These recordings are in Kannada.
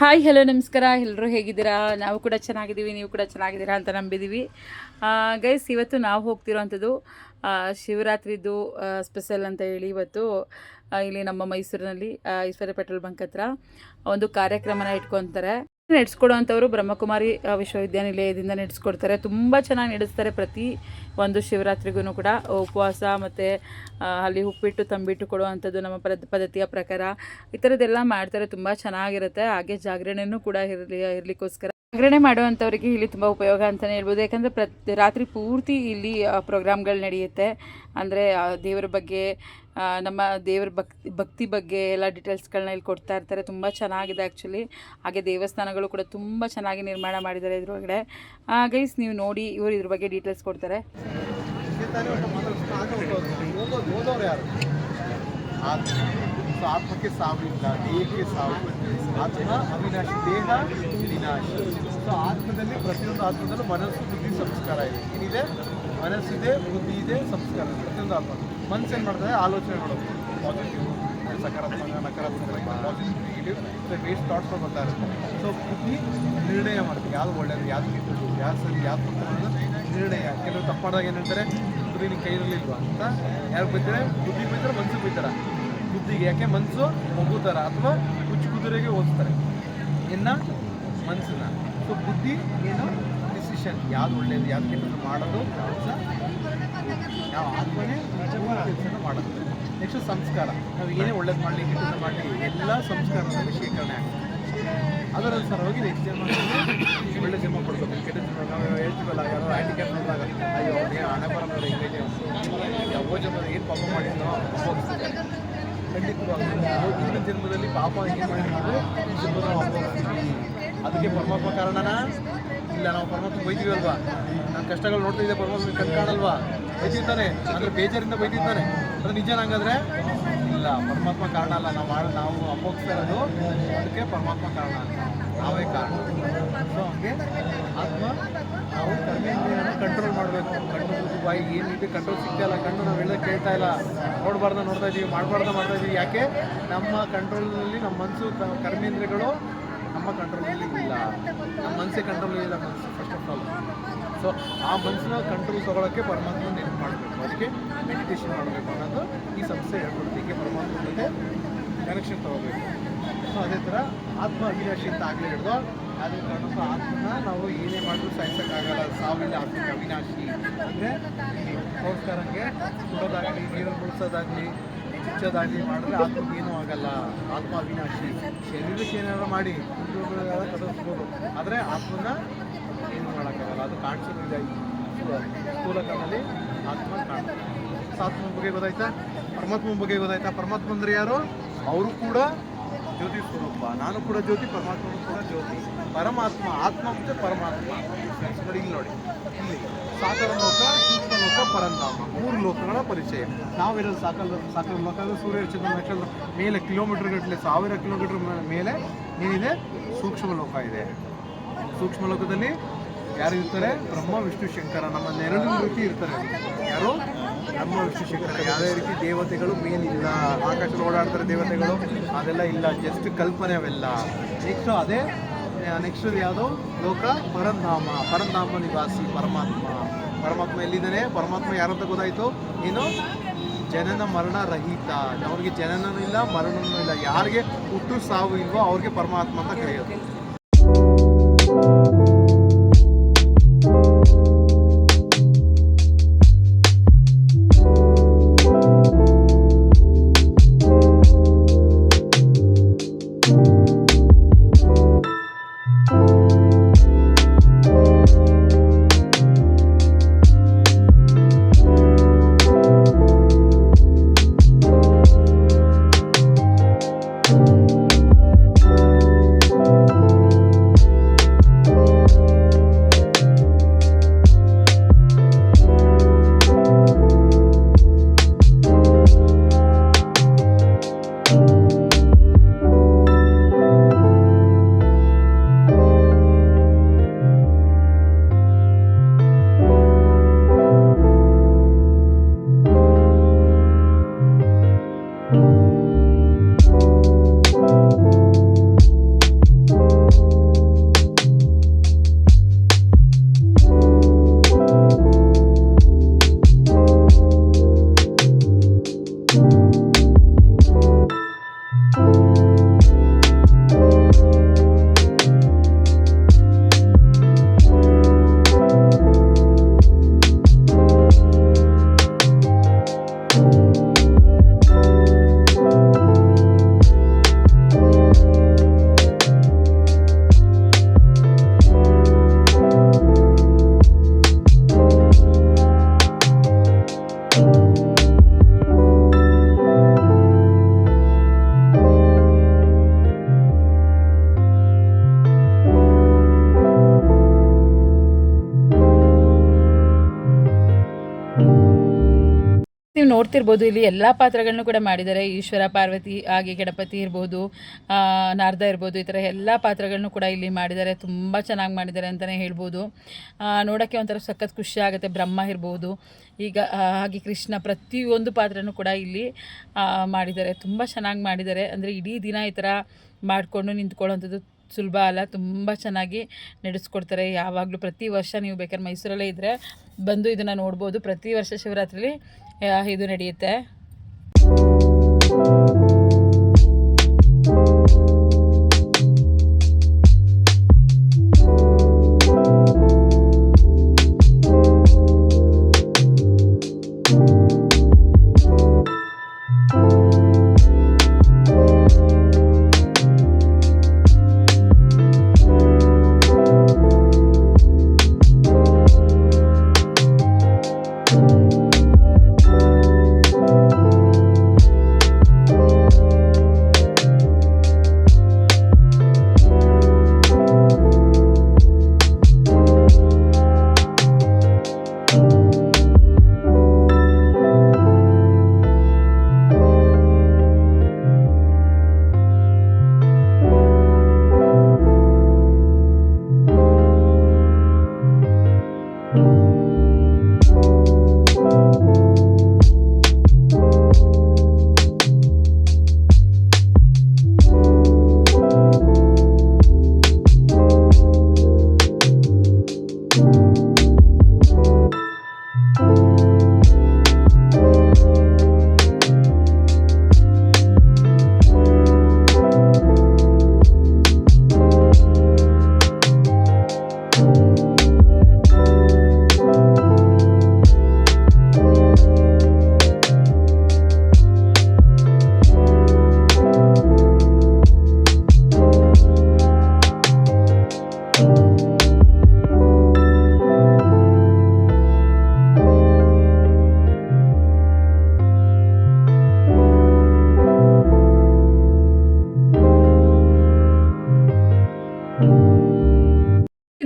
ಹಾಯ್, ಹಲೋ, ನಮಸ್ಕಾರ. ಎಲ್ಲರೂ ಹೇಗಿದ್ದೀರಾ? ನಾವು ಕೂಡ ಚೆನ್ನಾಗಿದ್ದೀವಿ, ನೀವು ಕೂಡ ಚೆನ್ನಾಗಿದ್ದೀರಾ ಅಂತ ನಂಬಿದ್ದೀವಿ ಗೈಸ್ ಇವತ್ತು ನಾವು ಹೋಗ್ತಿರೋವಂಥದ್ದು ಶಿವರಾತ್ರಿದು ಸ್ಪೆಷಲ್ ಅಂತ ಹೇಳಿ ಇವತ್ತು ಇಲ್ಲಿ ನಮ್ಮ ಮೈಸೂರಿನಲ್ಲಿ ಈಶ್ವರ ಪೆಟ್ರೋಲ್ ಬಂಕ್ ಹತ್ರ ಒಂದು ಕಾರ್ಯಕ್ರಮನ ಇಟ್ಕೊತಾರೆ. ನಡೆಸ್ಕೊಡುವಂಥವ್ರು ಬ್ರಹ್ಮಕುಮಾರಿ ವಿಶ್ವವಿದ್ಯಾನಿಲಯದಿಂದ ನಡೆಸ್ಕೊಡ್ತಾರೆ. ತುಂಬ ಚೆನ್ನಾಗಿ ನಡೆಸ್ತಾರೆ ಪ್ರತಿ ಒಂದು ಶಿವರಾತ್ರಿಗೂ ಕೂಡ. ಉಪವಾಸ ಮತ್ತು ಅಲ್ಲಿ ಉಪ್ಪಿಟ್ಟು, ತಂಬಿಟ್ಟು ಕೊಡುವಂಥದ್ದು ನಮ್ಮ ಪದ, ಪದ್ಧತಿಯ ಪ್ರಕಾರ. ಈ ಥರದ್ದೆಲ್ಲ ಮಾಡ್ತಾರೆ, ತುಂಬ ಚೆನ್ನಾಗಿರುತ್ತೆ. ಹಾಗೆ ಜಾಗರಣೆಯೂ ಕೂಡ ಇರಲಿ, ಇರಲಿಕ್ಕೋಸ್ಕರ. ಜಾಗರಣೆ ಮಾಡುವಂಥವ್ರಿಗೆ ಇಲ್ಲಿ ತುಂಬ ಉಪಯೋಗ ಅಂತಲೇ ಹೇಳ್ಬೋದು. ಯಾಕಂದರೆ ಪ್ರತಿ, ರಾತ್ರಿ ಪೂರ್ತಿ ಇಲ್ಲಿ ಪ್ರೋಗ್ರಾಮ್ಗಳು ನಡೆಯುತ್ತೆ. ಅಂದರೆ ದೇವರ ಬಗ್ಗೆ ನಮ್ಮ ದೇವರ ಭಕ್ತಿ ಭಕ್ತಿ ಬಗ್ಗೆ ಎಲ್ಲ ಡೀಟೇಲ್ಸ್ಗಳನ್ನ ಇಲ್ಲಿ ಕೊಡ್ತಾ ಇರ್ತಾರೆ ತುಂಬ ಚೆನ್ನಾಗಿದೆ ಆ್ಯಕ್ಚುಲಿ ಹಾಗೆ ದೇವಸ್ಥಾನಗಳು ಕೂಡ ತುಂಬ ಚೆನ್ನಾಗಿ ನಿರ್ಮಾಣ ಮಾಡಿದ್ದಾರೆ ಇದ್ರೊಳಗಡೆ ಗೈಸ್ ನೀವು ನೋಡಿ ಇವರು ಇದ್ರ ಬಗ್ಗೆ ಡೀಟೇಲ್ಸ್ ಕೊಡ್ತಾರೆ ಆತ್ಮಕ್ಕೆ ಸಾವಿಲ್ಲ ದೇಹಕ್ಕೆ ಸಾವು ಆತ್ಮ ಅವಿನಾಶಿ ದೇಹ ವಿನಾಶಿ ಸೊ ಆತ್ಮದಲ್ಲಿ ಪ್ರತಿಯೊಂದು ಆತ್ಮದಲ್ಲೂ ಮನಸ್ಸು ಬುದ್ಧಿ ಸಂಸ್ಕಾರ ಇದೆ ಏನಿದೆ ಮನಸ್ಸಿದೆ ಬುದ್ಧಿ ಇದೆ ಸಂಸ್ಕಾರ. ಪ್ರತಿಯೊಂದು ಆತ್ಮ ಮನಸ್ಸು ಏನು ಮಾಡ್ತಾರೆ, ಆಲೋಚನೆ ಮಾಡೋದು. ಪಾಸಿಟಿವ್ ಸಕಾರಾತ್ಮಕ, ನಕಾರಾತ್ಮಕ ವೇಸ್ಟ್ ಥಾಟ್ಸ್ಗಳು ಬರ್ತಾ ಇರುತ್ತೆ. ಸೊ ಬುದ್ಧಿ ನಿರ್ಣಯ ಮಾಡ್ತೀವಿ ಯಾವ್ದು ಒಳ್ಳೆಯದು ಯಾವ್ದು ಕೆಟ್ಟದ್ದು, ಯಾವ್ದು ಸರಿ, ಯಾವ್ದು ತಪ್ಪು ಅನ್ನೋದು ನಿರ್ಣಯ. ಕೆಲವರು ತಪ್ಪು ಮಾಡಿದಾಗ ಏನು ಹೇಳ್ತಾರೆ? ಬುದ್ಧಿ ನಿನ್ನ ಕೈರಲಿಲ್ವ ಅಂತ. ಯಾರು ಬೈತಾರೆ ಬುದ್ಧಿ ಬೈತಾರೆ ಮನ್ಸು ಬೈತಾರ ಬುದ್ಧಿಗೆ ಯಾಕೆ ಮನಸ್ಸು ಮಗು ಥರ ಅಥವಾ ಹುಚ್ಚು ಕುದುರೆಗೆ ಓದಿಸ್ತಾರೆ ಇನ್ನು ಮನಸ್ಸನ್ನ ಸೊ ಬುದ್ಧಿ ಏನು? ಡಿಸಿಷನ್ ಯಾವ್ದು ಒಳ್ಳೇದು, ಯಾವ್ದು ಕೆಟ್ಟದು ಮಾಡೋದು ಯಾವ ಆತ್ಮನೇ ಕೆಲಸನ ಮಾಡೋದು. ನೆಕ್ಸ್ಟ್ ಸಂಸ್ಕಾರ. ನಾವು ಏನೇ ಒಳ್ಳೇದು ಮಾಡಲಿ ಕೆಟ್ಟದ್ದು ಮಾಡಲಿ ಎಲ್ಲ ಸಂಸ್ಕಾರದಲ್ಲಿ ಶೇಖರಣೆ ಆಗ್ತದೆ. ಅದರ ಸರವಾಗಿ ನೆಕ್ಸ್ಟ್ ಜನ್ಮ ಒಳ್ಳೆ ಜನ್ಮ ಕೊಡ್ಬೇಕು. ಕೆಟ್ಟ ಜನ್ಮ ನಾವು ಹೇಳ್ತೀವಲ್ಲ ಯಾರೋ ಹ್ಯಾಂಡಿಕ್ಯಾಪ್ ನೋಡಿದಾಗ ಅಯ್ಯೋ, ಅವ್ರಿಗೆ ಹಣ ಬರೋದು ಹಿಂಗೈತೆ ಯಾವ ಜನ್ಮದ ಏನು ಪಾಪ ಮಾಡಿದ್ನೋ ನಾವು ಹಿಂದಿನ ಜನ್ಮದಲ್ಲಿ ಪಾಪ ಏನು ಮಾಡಿದ್ರು ಜನ್ಮದ ಅದಕ್ಕೆ ಪರಮಾತ್ಮ ಕಾರಣನಾ? ಇಲ್ಲ, ನಾವು ಪರಮಾತ್ಮ ಬೈತೀವಲ್ವಾ ನನ್ನ ಕಷ್ಟಗಳು ನೋಡ್ತಾ ಇದ್ದೆ ಪರಮಾತ್ಮ ಕಣ್ ಕಾಣಲ್ವಾ ಬೈತಿರ್ತಾನೆ ಅಂದರೆ ಬೇಜಾರಿಂದ ಬೈತಿರ್ತಾನೆ ಅದು ನಿಜ ನಂಗಾದ್ರೆ? ಇಲ್ಲ, ಪರಮಾತ್ಮ ಕಾರಣ ಅಲ್ಲ, ನಾವು ಮಾಡ, ನಾವು ಅಪ್ಪೋಗ್ತಾ ಇರೋದು ಅದಕ್ಕೆ ಪರಮಾತ್ಮ ಕಾರಣ. ನಾವೇ ಕಾರಣ. ಸೊ ಆತ್ಮ ನಾವು ಕರ್ಮೇಂದ್ರಿಯನ್ನು ಕಂಟ್ರೋಲ್ ಮಾಡಬೇಕು. ಕಣ್ಣು ಬಾಯಿ ಏನಿದೆ ಕಂಟ್ರೋಲ್ ಸಿಗ್ತಾ ಇಲ್ಲ, ಕಣ್ಣು ನಾವು ಹೇಳೋದು ಕೇಳ್ತಾ ಇಲ್ಲ. ನೋಡಬಾರ್ದ, ನೋಡ್ತಾ ಇದ್ದೀವಿ ಮಾಡಬಾರ್ದ, ಮಾಡ್ತಾ ಇದ್ದೀವಿ ಯಾಕೆ? ನಮ್ಮ ಕಂಟ್ರೋಲ್ನಲ್ಲಿ ನಮ್ಮ ಮನಸ್ಸು ಕರ್ಮೇಂದ್ರಗಳು ನಮ್ಮ ಕಂಟ್ರೋಲ್ ಇಲ್ಲ. ನಮ್ಮ ಮನಸ್ಸೇ ಕಂಟ್ರೋಲ್ ಇಲ್ಲ ಮನಸ್ಸು ಫಸ್ಟ್ ಆಫ್ ಆಲ್ ಸೊ ಆ ಮನಸ್ಸನ್ನ ಕಂಟ್ರೋಲ್ ತೊಗೊಳಕ್ಕೆ ಪರಮಾತ್ಮ ನೆನಪು ಮಾಡಬೇಕು. ಅದಕ್ಕೆ ಮೆಡಿಟೇಷನ್ ಮಾಡಬೇಕು ಅನ್ನೋದು ಈ ಸಂಸ್ಥೆ ಹೇಳ್ಕೊಡ್ತೀವಿ ಪರಮಾತ್ಮ ಜೊತೆ ಕನೆಕ್ಷನ್ ತೊಗೋಬೇಕು. ಸೊ ಅದೇ ಥರ ಆತ್ಮ ಅವಿನಾಶಿ ಅಂತ ಆಗಲೇ ಹಿಡ್ದು ಅದೇ ಕಾರಣಕ್ಕೂ ಆತ್ಮನ ನಾವು ಏನೇ ಮಾಡಿದ್ರು ಸಾಯಿಸೋಕ್ಕಾಗಲ್ಲ ಸಾವಿಲ್ಲ ಆತ್ಮಕ್ಕೆ ಅವಿನಾಶಿ. ಅಂದರೆ ಹೋಗ್ತಾರಂಗೆ ಸುಡೋದಾಗಲಿ ನೀರನ್ನು ಮುಳಿಸೋದಾಗಲಿ ಚುಚ್ಚೋದಾಗಲಿ ಮಾಡಿದ್ರೆ ಆತ್ಮಕ್ಕೆ ಏನೂ ಆಗಲ್ಲ. ಆತ್ಮ ಅವಿನಾಶಿ. ಶರೀರಕ್ಕೆ ಏನಾದ್ರು ಮಾಡಿ ಕದಸ್ಬೋದು ಆದರೆ ಆತ್ಮನ ಏನು ಮಾಡೋಕ್ಕಾಗಲ್ಲ. ಅದು ಕಾಣಿಸೋದಿಲ್ಲ ಈ ಆತ್ಮ ಕಣ್ಣಲ್ಲಿ ಆತ್ಮ ಬಗ್ಗೆ ಗೊತ್ತಾಯ್ತಾ? ಪರಮಾತ್ಮ ಬಗ್ಗೆ ಗೊತ್ತಾಯ್ತಾ? ಪರಮಾತ್ಮ ಅಂದ್ರೆ ಯಾರು? ಅವರು ಕೂಡ ಜ್ಯೋತಿ ಸ್ವರೂಪ. ನಾನು ಕೂಡ ಜ್ಯೋತಿ ಪರಮಾತ್ಮ ಕೂಡ ಜ್ಯೋತಿ. ಪರಮಾತ್ಮ ಆತ್ಮ ಮತ್ತು ಪರಮಾತ್ಮ. ನೋಡಿ, ಇಲ್ಲಿ ನೋಡಿ. ಇಲ್ಲಿ ಸಾಕರ ಲೋಕ, ಸೂಕ್ಷ್ಮ ಲೋಕ, ಪರಂಧಾಮ. ಮೂರು ಲೋಕಗಳ ಪರಿಚಯ. ನಾವಿರೋದು ಸಾಕಲ್ ಸಾಕರ ಲೋಕ ಅಂದ್ರೆ ಸೂರ್ಯ, ಚಂದ್ರ, ನಕ್ಷತ್ರ. ಮೇಲೆ ಕಿಲೋಮೀಟರ್ ಗಟ್ಟಲೆ ಸಾವಿರ ಕಿಲೋಮೀಟರ್ ಮೇಲೆ ಏನಿದೆ ಸೂಕ್ಷ್ಮ ಲೋಕ ಇದೆ. ಸೂಕ್ಷ್ಮ ಲೋಕದಲ್ಲಿ ಯಾರು ಇರ್ತಾರೆ ಬ್ರಹ್ಮ, ವಿಷ್ಣು, ಶಂಕರ. ನಮ್ಮ ನೆರಳು ರೀತಿ ಇರ್ತಾರೆ. ಯಾರು? ವಿಷ್ಣು ಶಂಕರ ಯಾವುದೇ ರೀತಿ ದೇವತೆಗಳು ಮೇಲಿಲ್ಲ ಆಕಾಶ ಓಡಾಡ್ತಾರೆ ದೇವತೆಗಳು, ಅದೆಲ್ಲ ಇಲ್ಲ. ಜಸ್ಟ್ ಕಲ್ಪನೆ ಅವೆಲ್ಲ. ನೆಕ್ಸ್ಟ್ ಅದೇ ನೆಕ್ಸ್ಟ್ ಯಾವುದು? ಲೋಕ ಪರಂಧಾಮ. ಪರಂಧಾಮ ನಿವಾಸಿ ಪರಮಾತ್ಮ. ಪರಮಾತ್ಮ ಎಲ್ಲಿದ್ದಾನೆ? ಪರಮಾತ್ಮ ಯಾರಂತ ಗೊತ್ತಾಯ್ತು? ಏನು ಜನನ ಮರಣ ರಹಿತ ಅವ್ರಿಗೆ ಜನನೂ ಇಲ್ಲ, ಮರಣನೂ ಇಲ್ಲ. ಯಾರಿಗೆ ಹುಟ್ಟು ಸಾವು ಇಲ್ವೋ ಅವ್ರಿಗೆ ಪರಮಾತ್ಮ ಅಂತ ಕರೆಯೋದು. ನೋಡ್ತಿರ್ಬೋದು, ಇಲ್ಲಿ ಎಲ್ಲ ಪಾತ್ರಗಳನ್ನೂ ಕೂಡ ಮಾಡಿದ್ದಾರೆ. ಈಶ್ವರ, ಪಾರ್ವತಿ, ಹಾಗೆ ಗಣಪತಿ ಇರ್ಬೋದು ನಾರದ ಇರ್ಬೋದು, ಈ ಥರ ಎಲ್ಲ ಪಾತ್ರಗಳನ್ನು ಕೂಡ ಇಲ್ಲಿ ಮಾಡಿದ್ದಾರೆ. ತುಂಬ ಚೆನ್ನಾಗಿ ಮಾಡಿದ್ದಾರೆ ಅಂತಲೇ ಹೇಳ್ಬೋದು. ನೋಡೋಕ್ಕೆ ಒಂಥರ ಸಖತ್ ಖುಷಿ ಆಗುತ್ತೆ. ಬ್ರಹ್ಮ ಇರ್ಬೋದು. ಈಗ ಹಾಗೆ ಕೃಷ್ಣ ಪ್ರತಿಯೊಂದು ಪಾತ್ರನೂ ಕೂಡ ಇಲ್ಲಿ ಮಾಡಿದ್ದಾರೆ. ತುಂಬ ಚೆನ್ನಾಗಿ ಮಾಡಿದ್ದಾರೆ. ಅಂದರೆ ಇಡೀ ದಿನ ಈ ಥರ ಮಾಡಿಕೊಂಡು ನಿಂತ್ಕೊಳ್ಳೋವಂಥದ್ದು ಸುಲಭ ಅಲ್ಲ. ತುಂಬ ಚೆನ್ನಾಗಿ ನಡೆಸ್ಕೊಡ್ತಾರೆ. ಯಾವಾಗಲೂ ಪ್ರತಿ ವರ್ಷ ನೀವು ಬೇಕಾದ್ರೆ ಮೈಸೂರಲ್ಲೇ ಇದ್ದರೆ ಬಂದು ಇದನ್ನು ನೋಡ್ಬೋದು. ಪ್ರತಿ ವರ್ಷ ಶಿವರಾತ್ರಿಲಿ ಇದು ನಡೆಯುತ್ತೆ.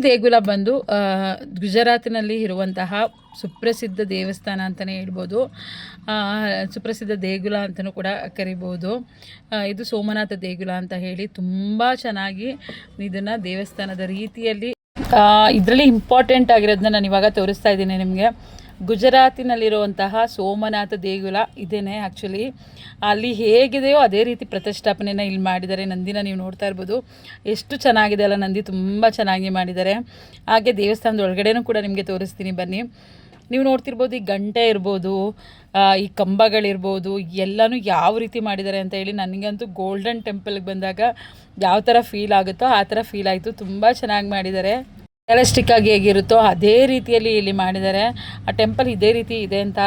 ದೇಗುಲ ಬಂದು ಗುಜರಾತಿನಲ್ಲಿ ಇರುವಂತಹ ಸುಪ್ರಸಿದ್ಧ ದೇವಸ್ಥಾನ ಅಂತಲೇ ಹೇಳ್ಬೋದು. ಸುಪ್ರಸಿದ್ಧ ದೇಗುಲ ಅಂತಲೂ ಕೂಡ ಕರಿಬೋದು. ಇದು ಸೋಮನಾಥ ದೇಗುಲ ಅಂತ ಹೇಳಿ ತುಂಬ ಚೆನ್ನಾಗಿ ಇದನ್ನು ದೇವಸ್ಥಾನದ ರೀತಿಯಲ್ಲಿ ಇದರಲ್ಲಿ ಇಂಪಾರ್ಟೆಂಟ್ ಆಗಿರೋದನ್ನ ನಾನು ಇವಾಗ ತೋರಿಸ್ತಾ ಇದ್ದೀನಿ ನಿಮಗೆ. ಗುಜರಾತಿನಲ್ಲಿರುವಂತಹ ಸೋಮನಾಥ ದೇಗುಲ ಇದೇನೆ ಆ್ಯಕ್ಚುಲಿ ಅಲ್ಲಿ ಹೇಗಿದೆಯೋ ಅದೇ ರೀತಿ ಪ್ರತಿಷ್ಠಾಪನೆನ ಇಲ್ಲಿ ಮಾಡಿದ್ದಾರೆ. ನಂದಿನ ನೀವು ನೋಡ್ತಾ ಇರ್ಬೋದು. ಎಷ್ಟು ಚೆನ್ನಾಗಿದೆ ಅಲ್ಲ, ನಂದಿ ತುಂಬ ಚೆನ್ನಾಗಿ ಮಾಡಿದ್ದಾರೆ. ಹಾಗೆ ದೇವಸ್ಥಾನದ ಒಳಗಡೆನೂ ಕೂಡ ನಿಮಗೆ ತೋರಿಸ್ತೀನಿ, ಬನ್ನಿ. ನೀವು ನೋಡ್ತಿರ್ಬೋದು, ಈ ಗಂಟೆ ಇರ್ಬೋದು ಈ ಕಂಬಗಳಿರ್ಬೋದು, ಎಲ್ಲನೂ ಯಾವ ರೀತಿ ಮಾಡಿದ್ದಾರೆ ಅಂತ ಹೇಳಿ ನನಗಂತೂ ಗೋಲ್ಡನ್ ಟೆಂಪಲ್ಗೆ ಬಂದಾಗ ಯಾವ ಥರ ಫೀಲ್ ಆಗುತ್ತೋ ಆ ಥರ ಫೀಲ್ ಆಯಿತು. ತುಂಬ ಚೆನ್ನಾಗಿ ಮಾಡಿದ್ದಾರೆ. ರಿಯಲಿಸ್ಟಿಕ್ ಆಗಿ ಹೇಗಿರುತ್ತೋ ಅದೇ ರೀತಿಯಲ್ಲಿ ಇಲ್ಲಿ ಮಾಡಿದ್ದಾರೆ. ಆ ಟೆಂಪಲ್ ಇದೇ ರೀತಿ ಇದೆ ಅಂತ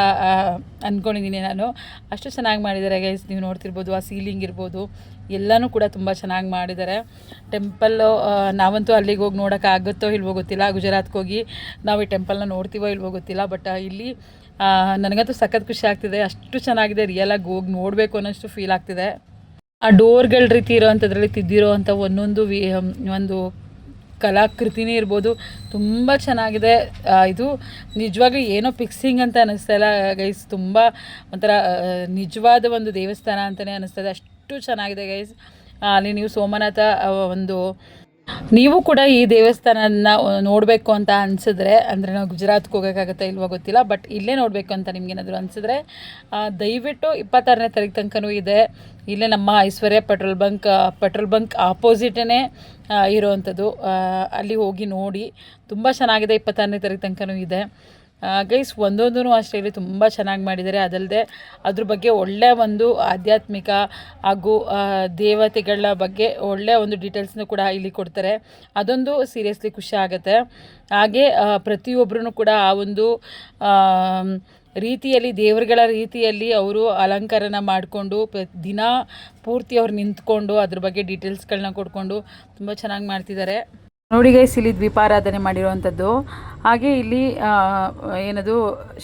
ಅಂದ್ಕೊಂಡಿದ್ದೀನಿ ನಾನು. ಅಷ್ಟು ಚೆನ್ನಾಗಿ ಮಾಡಿದ್ದಾರೆ ಗೈಸ್ ನೀವು ನೋಡ್ತಿರ್ಬೋದು, ಆ ಸೀಲಿಂಗ್ ಇರ್ಬೋದು, ಎಲ್ಲನೂ ಕೂಡ ತುಂಬ ಚೆನ್ನಾಗಿ ಮಾಡಿದ್ದಾರೆ. ಟೆಂಪಲ್ಲು ನಾವಂತೂ ಅಲ್ಲಿಗೆ ಹೋಗಿ ನೋಡೋಕ್ಕಾಗುತ್ತೋ ಇಲ್ವೋ ಗೊತ್ತಿಲ್ಲ. ಗುಜರಾತ್ಗೆ ಹೋಗಿ ನಾವು ಈ ಟೆಂಪಲ್ನ ನೋಡ್ತೀವೋ ಇಲ್ವೋ ಗೊತ್ತಿಲ್ಲ. ಬಟ್ ಇಲ್ಲಿ ನನಗಂತೂ ಸಖತ್ ಖುಷಿ ಆಗ್ತಿದೆ. ಅಷ್ಟು ಚೆನ್ನಾಗಿದೆ. ರಿಯಲಾಗಿ ಹೋಗಿ ನೋಡಬೇಕು ಅನ್ನೋಷ್ಟು ಫೀಲ್ ಆಗ್ತಿದೆ. ಆ ಡೋರ್ಗಳ ರೀತಿ ಇರೋವಂಥದ್ರಲ್ಲಿ ತಿದ್ದಿರೋ ಅಂಥ ಒಂದೊಂದು ವಿ ಒಂದು ಕಲಾಕೃತಿನೇ ಇರ್ಬೋದು. ತುಂಬ ಚೆನ್ನಾಗಿದೆ. ಇದು ನಿಜವಾಗ್ಲೂ ಏನೋ ಫಿಕ್ಸಿಂಗ್ ಅಂತ ಅನ್ನಿಸ್ತಾ ಇಲ್ಲ ಗೈಸ್ ತುಂಬ ಒಂಥರ ನಿಜವಾದ ಒಂದು ದೇವಸ್ಥಾನ ಅಂತಲೇ ಅನ್ನಿಸ್ತದೆ ಅಷ್ಟು ಚೆನ್ನಾಗಿದೆ ಗೈಸ್ ಅಲ್ಲಿ ನೀವು ಸೋಮನಾಥ ಒಂದು ನೀವು ಕೂಡ ಈ ದೇವಸ್ಥಾನನ ನೋಡಬೇಕು ಅಂತ ಅನಿಸಿದ್ರೆ, ಅಂದರೆ ನಾವು ಗುಜರಾತ್ಗೆ ಹೋಗೋಕ್ಕಾಗತ್ತಾ ಇಲ್ವೋ ಗೊತ್ತಿಲ್ಲ ಬಟ್ ಇಲ್ಲೇ ನೋಡಬೇಕು ಅಂತ ನಿಮಗೇನಾದರೂ ಅನಿಸಿದ್ರೆ ದಯವಿಟ್ಟು ಇಪ್ಪತ್ತಾರನೇ ತಾರೀಕು ತನಕನೂ ಇದೆ. ಇಲ್ಲೇ ನಮ್ಮ Aishwarya petrol bunk petrol bunk ಆಪೋಸಿಟೇ ಇರೋವಂಥದ್ದು ಅಲ್ಲಿ ಹೋಗಿ ನೋಡಿ. ತುಂಬ ಚೆನ್ನಾಗಿದೆ ಇಪ್ಪತ್ತಾರನೇ ತಾರೀಕು ತನಕನೂ ಇದೆ. ಗೈಸ್ ಒಂದೊಂದೂ ಅಷ್ಟೇ ಇಲ್ಲಿ ತುಂಬ ಚೆನ್ನಾಗಿ ಮಾಡಿದ್ದಾರೆ. ಅದಲ್ಲದೆ ಅದ್ರ ಬಗ್ಗೆ ಒಳ್ಳೆಯ ಒಂದು ಆಧ್ಯಾತ್ಮಿಕ ಹಾಗೂ ದೇವತೆಗಳ ಬಗ್ಗೆ ಒಳ್ಳೆಯ ಒಂದು ಡೀಟೇಲ್ಸ್ನು ಕೂಡ ಇಲ್ಲಿ ಕೊಡ್ತಾರೆ. ಅದೊಂದು ಸೀರಿಯಸ್ಲಿ ಖುಷಿ ಆಗುತ್ತೆ. ಹಾಗೆ ಪ್ರತಿಯೊಬ್ಬರೂ ಕೂಡ ಆ ಒಂದು ರೀತಿಯಲ್ಲಿ, ದೇವರುಗಳ ರೀತಿಯಲ್ಲಿ ಅವರು ಅಲಂಕಾರನ ಮಾಡಿಕೊಂಡು ದಿನ ಪೂರ್ತಿ ಅವ್ರು ನಿಂತ್ಕೊಂಡು ಅದ್ರ ಬಗ್ಗೆ ಡೀಟೇಲ್ಸ್ಗಳನ್ನ ಕೊಡ್ಕೊಂಡು ತುಂಬ ಚೆನ್ನಾಗಿ ಮಾಡ್ತಿದ್ದಾರೆ. ನೋಡಿ ಗೈಸ್ ಇಲ್ಲಿ ದ್ವೀಪಾರಾಧನೆ ಮಾಡಿರುವಂಥದ್ದು. ಹಾಗೆ ಇಲ್ಲಿ ಏನದು,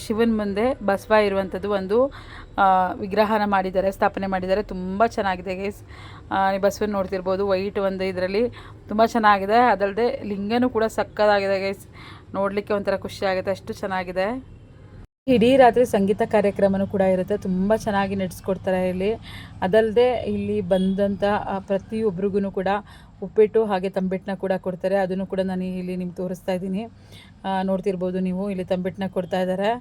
ಶಿವನ ಮುಂದೆ ಬಸವ ಇರುವಂಥದ್ದು ಒಂದು ವಿಗ್ರಹನ ಮಾಡಿದ್ದಾರೆ, ಸ್ಥಾಪನೆ ಮಾಡಿದ್ದಾರೆ. ತುಂಬ ಚೆನ್ನಾಗಿದೆ ಗೈಸ್ ಬಸವನ ನೋಡ್ತಿರ್ಬೋದು ವೈಟ್ ಒಂದು ಇದರಲ್ಲಿ ತುಂಬ ಚೆನ್ನಾಗಿದೆ. ಅದಲ್ಲದೆ ಲಿಂಗನೂ ಕೂಡ ಸಕ್ಕದಾಗಿದೆ ಗೈಸ್ ನೋಡಲಿಕ್ಕೆ ಒಂಥರ ಖುಷಿ ಆಗುತ್ತೆ, ಅಷ್ಟು ಚೆನ್ನಾಗಿದೆ. ಇಡೀ ರಾತ್ರಿ ಸಂಗೀತ ಕಾರ್ಯಕ್ರಮನೂ ಕೂಡ ಇರುತ್ತೆ. ತುಂಬ ಚೆನ್ನಾಗಿ ನಡೆಸ್ಕೊಡ್ತಾರೆ ಇಲ್ಲಿ. ಅದಲ್ಲದೆ ಇಲ್ಲಿ ಬಂದಂಥ ಪ್ರತಿಯೊಬ್ಬರಿಗೂ ಕೂಡ ಉಪ್ಪಿಟ್ಟು ಹಾಗೆ ತಂಬಿಟ್ಟನ್ನ ಕೂಡ ಕೊಡ್ತಾರೆ. ಅದನ್ನು ಕೂಡ ನಾನು ಇಲ್ಲಿ ನಿಮ್ಗೆ ತೋರಿಸ್ತಾ ಇದ್ದೀನಿ. ನೋಡ್ತಿರ್ಬೋದು ನೀವು, ಇಲ್ಲಿ ತಂಬಿಟ್ಟನ್ನ ಕೊಡ್ತಾ ಇದ್ದಾರೆ.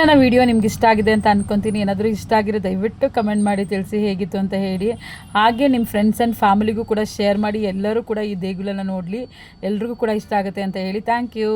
ನನ್ನ ವಿಡಿಯೋ ನಿಮ್ಗೆ ಇಷ್ಟ ಆಗಿದೆ ಅಂತ ಅನ್ಕೊಂತೀನಿ. ಏನಾದರೂ ಇಷ್ಟ ಆಗಿರೋ ದಯವಿಟ್ಟು ಕಮೆಂಟ್ ಮಾಡಿ, ತಿಳಿಸಿ ಹೇಗಿತ್ತು ಅಂತ ಹೇಳಿ. ಹಾಗೆ ನಿಮ್ಮ ಫ್ರೆಂಡ್ಸ್ ಆ್ಯಂಡ್ ಫ್ಯಾಮಿಲಿಗೂ ಕೂಡ ಶೇರ್ ಮಾಡಿ, ಎಲ್ಲರೂ ಕೂಡ ಈ ದೇಗುಲನ ನೋಡಲಿ. ಎಲ್ರಿಗೂ ಕೂಡ ಇಷ್ಟ ಆಗುತ್ತೆ ಅಂತ ಹೇಳಿ. Thank you